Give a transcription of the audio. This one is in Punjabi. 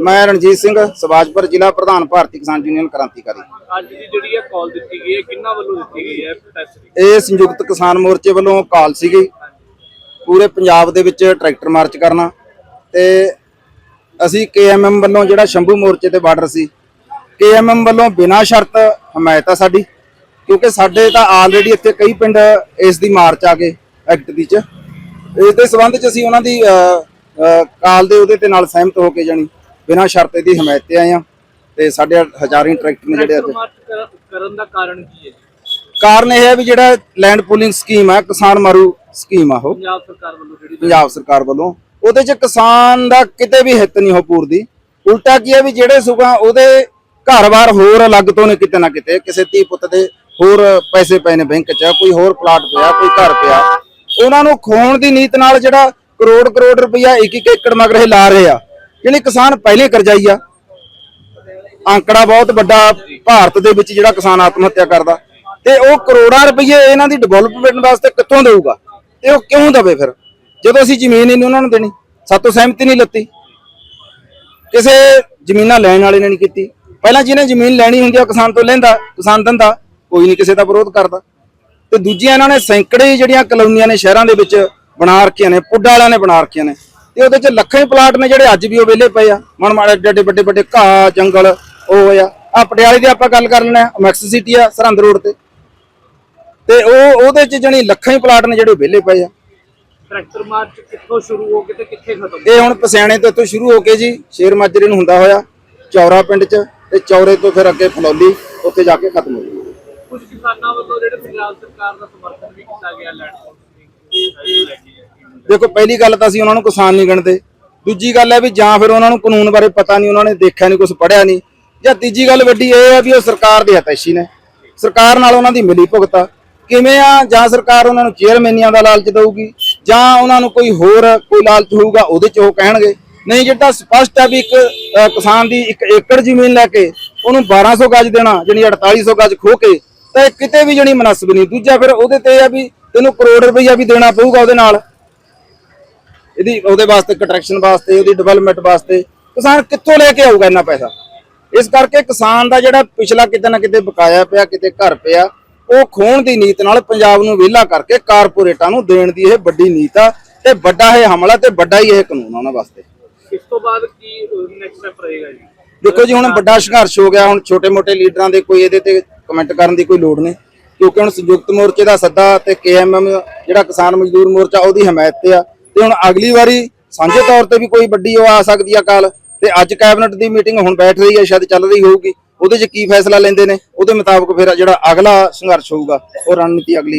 ਮੈਂ ਰਣਜੀਤ ਸਿੰਘ ਸਵਾਜਪੁਰ ਜ਼ਿਲ੍ਹਾ ਪ੍ਰਧਾਨ ਭਾਰਤੀ ਕਿਸਾਨ ਯੂਨੀਅਨ ਕ੍ਰਾਂਤੀਕਾਰੀ। ਅੱਜ ਦੀ ਜਿਹੜੀ ਹੈ ਕਾਲ ਦਿੱਤੀ ਗਈ ਹੈ ਕਿੰਨਾ ਵੱਲੋਂ ਦਿੱਤੀ ਗਈ ਹੈ ਇਹ ਸੰਯੁਕਤ ਕਿਸਾਨ ਮੋਰਚੇ ਵੱਲੋਂ ਕਾਲ ਸੀਗੀ। ਪੂਰੇ ਪੰਜਾਬ ਦੇ ਵਿੱਚ ਟਰੈਕਟਰ ਮਾਰਚ ਕਰਨਾ ਤੇ ਅਸੀਂ ਕੇਐਮਐਮ ਵੱਲੋਂ ਜਿਹੜਾ ਸ਼ੰਭੂ ਮੋਰਚੇ ਤੇ ਬਾਰਡਰ ਸੀ ਕੇਐਮਐਮ ਵੱਲੋਂ ਬਿਨਾਂ ਸ਼ਰਤ ਹਮਾਇਤ ਆ ਸਾਡੀ। ਕਿਉਂਕਿ ਸਾਡੇ ਤਾਂ ਆਲਰੇਡੀ ਇੱਥੇ ਕਈ ਪਿੰਡ ਇਸ ਦੀ ਮਾਰਚ ਆ ਗਏ ਐਕਟ ਦੀ ਚ। ਇਸ ਦੇ ਸੰਬੰਧ ਚ ਅਸੀਂ ਉਹਨਾਂ ਦੀ ਕਾਲ ਦੇ ਉਹਦੇ ਤੇ ਨਾਲ ਸਹਿਮਤ ਹੋ ਕੇ ਜਾਣੀ ਬਿਨਾਂ ਸ਼ਰਤ ਦੀ ਹਮਾਇਤ ਤੇ ਆਏ ਆ ਤੇ ਸਾਡੇ ਹਜ਼ਾਰਾਂ ਟਰੈਕਟਰ ਨੇ ਜਿਹੜੇ ਅੱਜ ਕਰਨ ਦਾ ਕਾਰਨ ਕੀ ਹੈ? ਕਾਰਨ ਇਹ ਹੈ ਵੀ ਜਿਹੜਾ ਲੈਂਡ ਪੂਲਿੰਗ ਸਕੀਮ ਹੈ ਕਿਸਾਨ ਮਾਰੂ ਸਕੀਮ ਆ ਉਹ। ਪੰਜਾਬ ਸਰਕਾਰ ਵੱਲੋਂ ਜਿਹੜੀ ਪੰਜਾਬ ਸਰਕਾਰ ਵੱਲੋਂ। ਉਹਦੇ 'ਚ ਕਿਸਾਨ ਦਾ ਕਿਤੇ ਵੀ ਹਿੱਤ ਨਹੀਂ ਹੋ ਪੂਰਦੀ। ਉਲਟਾ ਕੀ ਹੈ ਵੀ ਜਿਹੜੇ ਸੁਗਾ ਉਹਦੇ ਘਰ-ਬਾਰ ਹੋਰ ਅਲੱਗ ਤੋਂ ਨੇ ਕਿਤੇ ਨਾ ਕਿਤੇ ਕਿਸੇ ਧੀ ਪੁੱਤ ਦੇ ਹੋਰ ਪੈਸੇ ਪਏ ਨੇ ਬੈਂਕ 'ਚ, ਕੋਈ ਹੋਰ ਪਲਾਟ ਪਿਆ, ਕੋਈ ਘਰ ਪਿਆ। ਉਹਨਾਂ ਨੂੰ ਖੋਣ ਦੀ ਨੀਤ ਨਾਲ ਜਿਹੜਾ ਕਰੋੜ ਕਰੋੜ ਰੁਪਈਆ ਇੱਕ ਇੱਕ ਏਕੜ ਮਗਰ ਲਾ ਰਹੇ ਆ। ਜਿਹੜੀ ਕਿਸਾਨ ਪਹਿਲੇ ਕਰਜ਼ਾਈ ਆ। ਅੰਕੜਾ ਬਹੁਤ ਵੱਡਾ ਭਾਰਤ ਦੇ ਵਿੱਚ ਜਿਹੜਾ ਕਿਸਾਨ ਆਤਮ ਹੱਤਿਆ ਕਰਦਾ। ਤੇ ਉਹ ਕਰੋੜਾਂ ਰੁਪਏ ਇਹਨਾਂ ਦੀ ਡਿਵੈਲਪਮੈਂਟ ਵਾਸਤੇ ਕਿੱਥੋਂ ਦੇਊਗਾ? ਤੇ ਉਹ ਕਿਉਂ ਦਵੇ ਫਿਰ? ਜਦੋਂ ਅਸੀਂ ਜ਼ਮੀਨ ਹੀ ਉਹਨਾਂ ਨੂੰ ਦੇਣੀ, ਸਾਤੋਂ ਸਹਿਮਤੀ ਨਹੀਂ ਲੱਤੀ। ਕਿਸੇ ਜ਼ਮੀਨਾਂ ਲੈਣ ਵਾਲੇ ਨੇ ਨਹੀਂ ਕੀਤੀ। ਪਹਿਲਾਂ ਜਿਹਨੇ ਜ਼ਮੀਨ ਲੈਣੀ ਹੁੰਦੀ ਆ ਕਿਸਾਨ ਤੋਂ ਲੈਂਦਾ, ਕਿਸਾਨ ਦਿੰਦਾ। ਕੋਈ ਨਹੀਂ ਕਿਸੇ ਦਾ ਵਿਰੋਧ ਕਰਦਾ। ਤੇ ਦੂਜੀਆਂ ਇਹਨਾਂ ਨੇ ਸੈਂਕੜੇ ਜਿਹੜੀਆਂ ਕਲੋਨੀਆਂ ਨੇ ਸ਼ਹਿਰਾਂ ਦੇ ਵਿੱਚ ਬਣਾ ਰੱਖੀਆਂ ਨੇ ਪੁੱਡਾ ਵਾਲਿਆਂ ਨੇ ਬਣਾ ਰੱਖੀਆਂ ਨੇ। ਤੇ ਉਹਦੇ ਚ ਲੱਖਾਂ ਹੀ ਪਲਾਟ ਨੇ ਜਿਹੜੇ ਅੱਜ ਵੀ ਉਹ ਵਿਹਲੇ ਪਏ ਆ। ਮਨ ਮਾੜੇ ਏਡੇ ਵੱਡੇ ਵੱਡੇ ਘਾਹ ਜੰਗਲ ਉਹ ਹੋਇਆ ਆ। ਪਟਿਆਲੇ ਦੀ ਆਪਾਂ ਗੱਲ ਕਰ ਲੈਣਾ ਮੈਕਸ ਸਿਟੀ ਆ ਸਰਹੰਦ ਰੋਡ ਤੇ। ਤੇ ਉਹ ਉਹਦੇ ਚ ਜਣੀ ਲੱਖਾਂ ਹੀ ਪਲਾਟ ਨੇ ਜਿਹੜੇ ਵਿਹਲੇ ਪਏ ਆ। ਟਰੈਕਟਰ ਮਾਰਚ ਕਿੱਥੋਂ ਸ਼ੁਰੂ ਹੋ ਕੇ ਤੇ ਕਿੱਥੇ ਖਤਮ? ਇਹ ਹੁਣ ਪਸਿਆਣੇ ਤੋਂ ਇੱਥੋਂ ਸ਼ੁਰੂ ਹੋ ਕੇ ਜੀ ਸ਼ੇਰ ਮਾਜਰੇ ਨੂੰ ਹੁੰਦਾ ਹੋਇਆ ਚੌਰਾ ਪਿੰਡ ਚ ਤੇ ਚੌਰੇ ਤੋਂ ਫਿਰ ਅੱਗੇ ਫਲੌਲੀ ਉੱਥੇ ਜਾ ਕੇ ਖਤਮ ਹੋ ਕੁਝ ਕਿਸਾਨਾਂ ਵੱਲੋਂ ਜਿਹੜੇ ਪੰਜਾਬ ਸਰਕਾਰ ਦਾ ਸਮਰਥਨ ਵੀ ਕੀਤਾ ਗਿਆ ਲੈਂਡ ਦੇਖੋ, ਪਹਿਲੀ ਗੱਲ ਤਾਂ ਅਸੀਂ ਉਹਨਾਂ ਨੂੰ ਕਿਸਾਨ ਨਹੀਂ ਗਿਣਦੇ। ਦੂਜੀ ਗੱਲ ਹੈ ਵੀ ਜਾਂ ਫਿਰ ਉਹਨਾਂ ਨੂੰ ਕਾਨੂੰਨ ਬਾਰੇ ਪਤਾ ਨਹੀਂ, ਉਹਨਾਂ ਨੇ ਦੇਖਿਆ ਨਹੀਂ ਕੁਝ ਪੜ੍ਹਿਆ ਨਹੀਂ। ਜਾਂ ਤੀਜੀ ਗੱਲ ਵੱਡੀ ਇਹ ਹੈ ਵੀ ਉਹ ਸਰਕਾਰ ਦੇ ਹਤੈਸ਼ੀ ਨੇ। ਸਰਕਾਰ ਨਾਲ ਉਹਨਾਂ ਦੀ ਮਿਲੀ ਭੁਗਤਾ ਕਿਵੇਂ ਆ? ਜਾਂ ਸਰਕਾਰ ਉਹਨਾਂ ਨੂੰ ਚੇਅਰਮੈਨੀਆਂ ਦਾ ਲਾਲਚ ਦਊਗੀ? ਜਾਂ ਉਹਨਾਂ ਨੂੰ ਕੋਈ ਹੋਰ ਕੋਈ ਲਾਲਚ ਹੋਊਗਾ, ਉਹਦੇ ਚ ਉਹ ਕਹਿਣਗੇ? ਨਹੀਂ, ਜਿਹੜਾ ਸਪਸ਼ਟ ਹੈ ਵੀ ਇੱਕ ਕਿਸਾਨ ਦੀ ਇੱਕ ਏਕੜ ਜ਼ਮੀਨ ਲੈ ਕੇ ਉਹਨੂੰ 1200 ਗਜ ਦੇਣਾ ਜਿਹੜੀ 4800 ਗਜ ਖੋ ਕੇ ਤਾਂ ਇਹ ਕਿਤੇ ਵੀ ਜਣੀ ਮਨਸਬ ਨਹੀਂ। ਦੂਜਾ ਫਿਰ ਉਹਦੇ ਤੇ ਆ ਵੀ ਤੈਨੂੰ ਕਰੋੜ ਰੁਪਈਆ ਵੀ ਦੇਣਾ ਪਊਗਾ ਉਹਦੇ ਨਾਲ। ਇਹਦੀ ਉਹਦੇ ਵਾਸਤੇ ਕੰਟਰੈਕਸ਼ਨ ਵਾਸਤੇ ਉਹਦੀ ਡਿਵੈਲਪਮੈਂਟ ਵਾਸਤੇ। ਕਿਸਾਨ ਕਿੱਥੋਂ ਲੈ ਕੇ ਆਊਗਾ ਇੰਨਾ ਪੈਸਾ? ਇਸ ਕਰਕੇ ਕਿਸਾਨ ਦਾ ਜਿਹੜਾ ਪਿਛਲਾ ਕਿਤੇ ਨਾ ਕਿਤੇ ਬਕਾਇਆ ਪਿਆ ਕਿਤੇ ਘਰ ਪਿਆ ਉਹ ਖੋਣ ਦੀ ਨੀਤ ਨਾਲ ਪੰਜਾਬ ਨੂੰ ਵਿਹਲਾ ਕਰਕੇ ਕਾਰਪੋਰੇਟਾਂ ਨੂੰ ਦੇਣ ਦੀ ਇਹ ਵੱਡੀ ਨੀਤ ਆ ਤੇ ਵੱਡਾ ਇਹ ਹਮਲਾ ਤੇ ਵੱਡਾ ਹੀ ਇਹ ਕਾਨੂੰਨ ਆ ਉਹਨਾਂ ਵਾਸਤੇ। ਇਸ ਤੋਂ ਬਾਅਦ ਕੀ ਨੈਕਸਟ ਸਟੈਪ ਰਹੇਗਾ ਜੀ? ਦੇਖੋ ਜੀ ਹੁਣ ਵੱਡਾ ਸੰਘਰਸ਼ ਹੋ ਗਿਆ ਹੁਣ ਛੋਟੇ-ਮੋਟੇ ਲੀਡਰਾਂ ਦੇ ਕੋਈ ਇਹਦੇ ਤੇ ਕਮੈਂਟ ਕਰਨ ਦੀ ਕੋਈ ਲੋੜ ਨਹੀਂ, ਕਿਉਂਕਿ ਹੁਣ ਸੰਯੁਕਤ ਮੋਰਚੇ ਦਾ ਸੱਦਾ ਤੇ ਕੇਐਮਐਮ ਜਿਹੜਾ ਕਿਸਾਨ ਮਜ਼ਦੂਰ ਮੋਰਚਾ ਉਹਦੀ ਹਮਾਇਤ ਤੇ ਆ। ਤੇ ਹੁਣ ਅਗਲੀ ਵਾਰੀ ਸਾਂਝੇ ਤੌਰ ਤੇ ਵੀ ਕੋਈ ਵੱਡੀ ਉਹ ਆ ਸਕਦੀ ਆ ਕਾਲ, ਤੇ ਅੱਜ ਕੈਬਨਿਟ ਦੀ ਮੀਟਿੰਗ ਹੁਣ ਬੈਠ ਰਹੀ ਹੈ ਸ਼ਾਇਦ ਚੱਲ ਰਹੀ ਹੋਊਗੀ। ਉਹਦੇ 'ਚ ਕੀ ਫੈਸਲਾ ਲੈਂਦੇ ਨੇ? ਉਹਦੇ ਮੁਤਾਬਕ ਫਿਰ ਜਿਹੜਾ ਅਗਲਾ ਸੰਘਰਸ਼ ਹੋਊਗਾ, ਉਹ ਰਣਨੀਤੀ ਅਗਲੀ